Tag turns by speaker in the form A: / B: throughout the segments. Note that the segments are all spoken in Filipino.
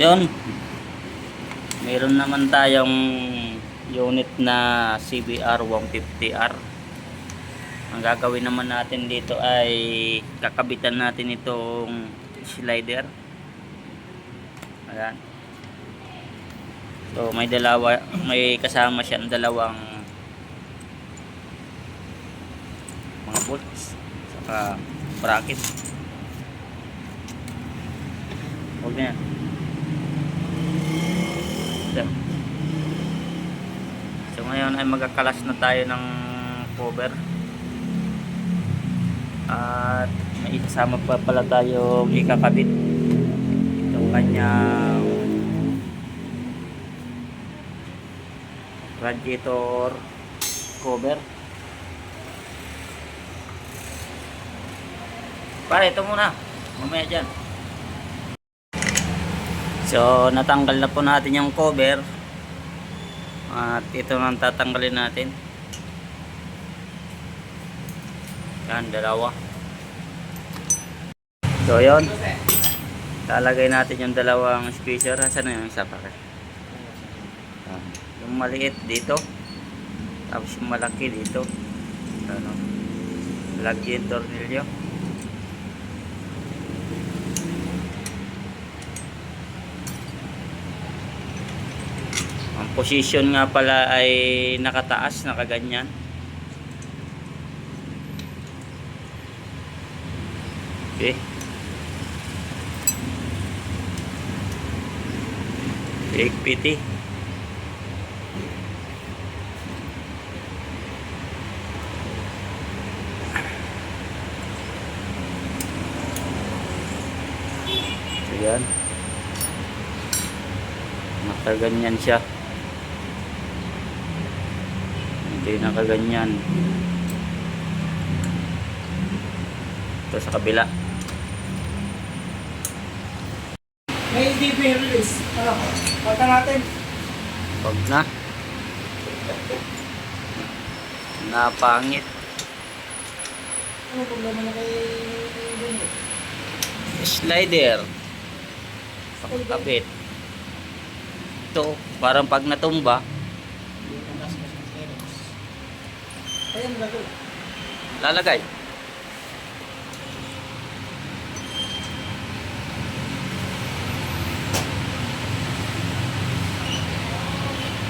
A: Yun. Meron naman tayong unit na CBR 150R. Ang gagawin naman natin dito ay kakabitan natin itong slider. Ayan. So may dalawa, may kasama siyang dalawang mga bolts saka bracket. Huwag na yan. Ito. So ngayon ay magkakalas na tayo ng cover. At may kasama pa pala tayong ikakabit. Itong kanyang radiator cover. Pare, ito muna. Mamaya dyan. So, natanggal na po natin yung cover. At ito nang tatanggalin natin. Yan, dalawa. So, yun. Lalagay natin yung dalawang squeezer. Saan na yung isa? Yan. Yung maliit dito. Tapos yung malaki dito. Ano? Lagyan tornilyo. Position nga pala ay nakataas, nakaganyan. Okay. Big PT. So yan. Nakaganyan siya. Hindi nakaganyan. Ito sa kabila.
B: May DP release. Ano? Pagka natin.
A: Wag na. Napangit.
B: Ano problema na kay?
A: Slider. Pagkabit. Ito, parang pag natumba,
B: Ayan, bago.
A: lalagay.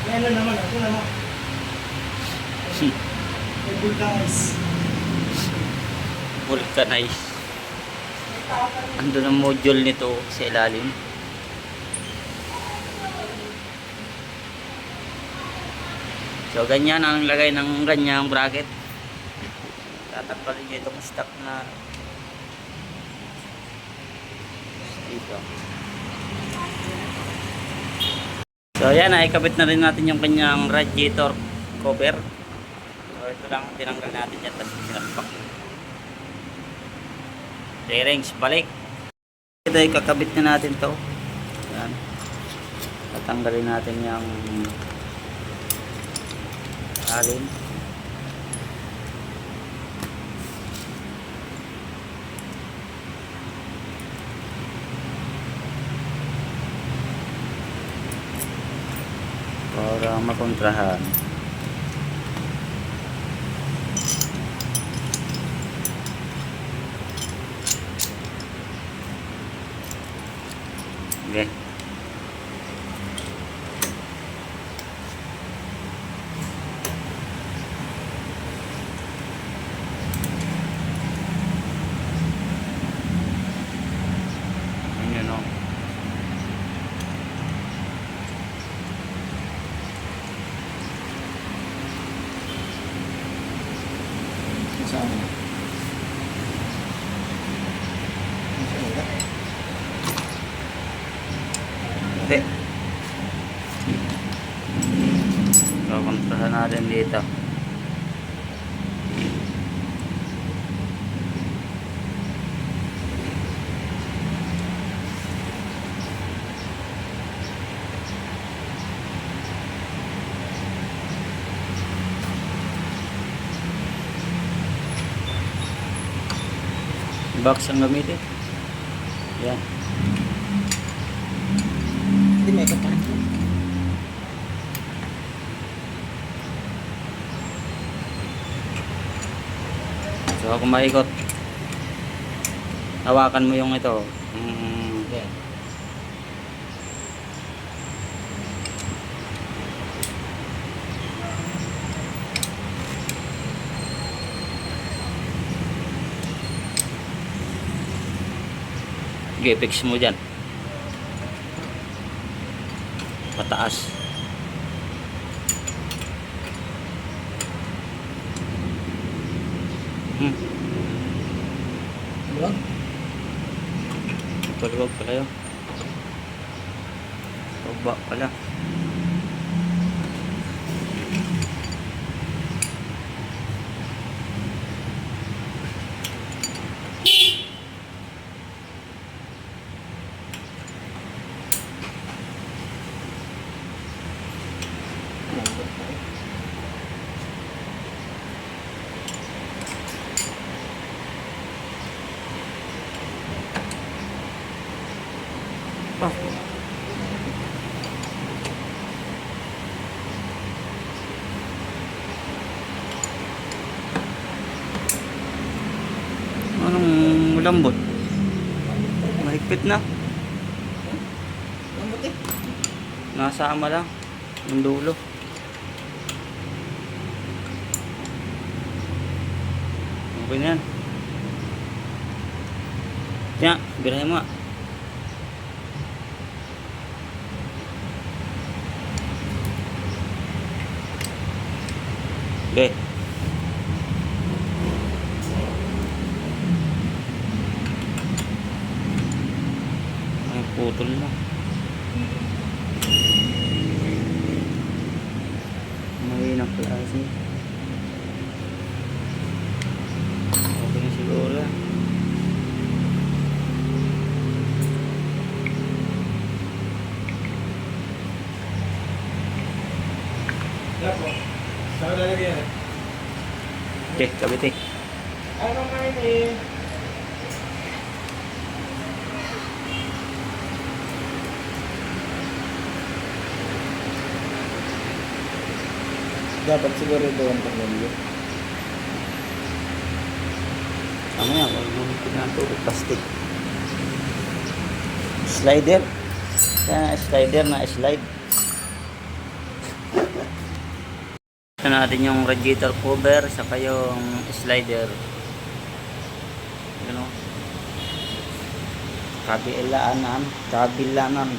B: Ayan na naman. Ito naman. May vulcanize.
A: Vulcanize. Ando ang module nito sa ilalim. So, ganyan ang lagay ng ganyang bracket. Tatanggalin nyo itong stock na dito. So, ayan, ay kabit na rin natin yung kanyang radiator cover. So, ito lang, tinanggal natin yan, tapos sinakpak. Bearings, balik. Ito ay kakabit na natin to. Yan. Tatanggalin natin yung alin. Para makontrahan. Okay. Ayun yun, oh.
B: Saan?
A: Hindi. Kontrahan natin dito. box ang gamitin. Yan.
C: Hindi may ikot
A: So kung maikot, hawakan mo yung ito. Mm,
C: Yan.
A: sige, fix mo dyan. Pataas. Hmm,
C: Luwag.
A: paluwag pala yun. Baba pala. Lambot? Mahigpit na.
C: Eh.
A: Nasa ama lang. Yung dulo. Okay na yan. Kaya, birahin mo nga. Okay. Ay, putol na. Mahinang klase. Okay na siguro? Okay, kabit eh.
B: Ano yun eh?
C: Dapat siguro ito ang paglalagyan.
A: Tama yan, huwag mo pinatulog. Plastic. Slider. Kaya slider na slide. Ito natin yung radiator cover saka yung slider. Yun o. Kabilaanan. Kabilaanan.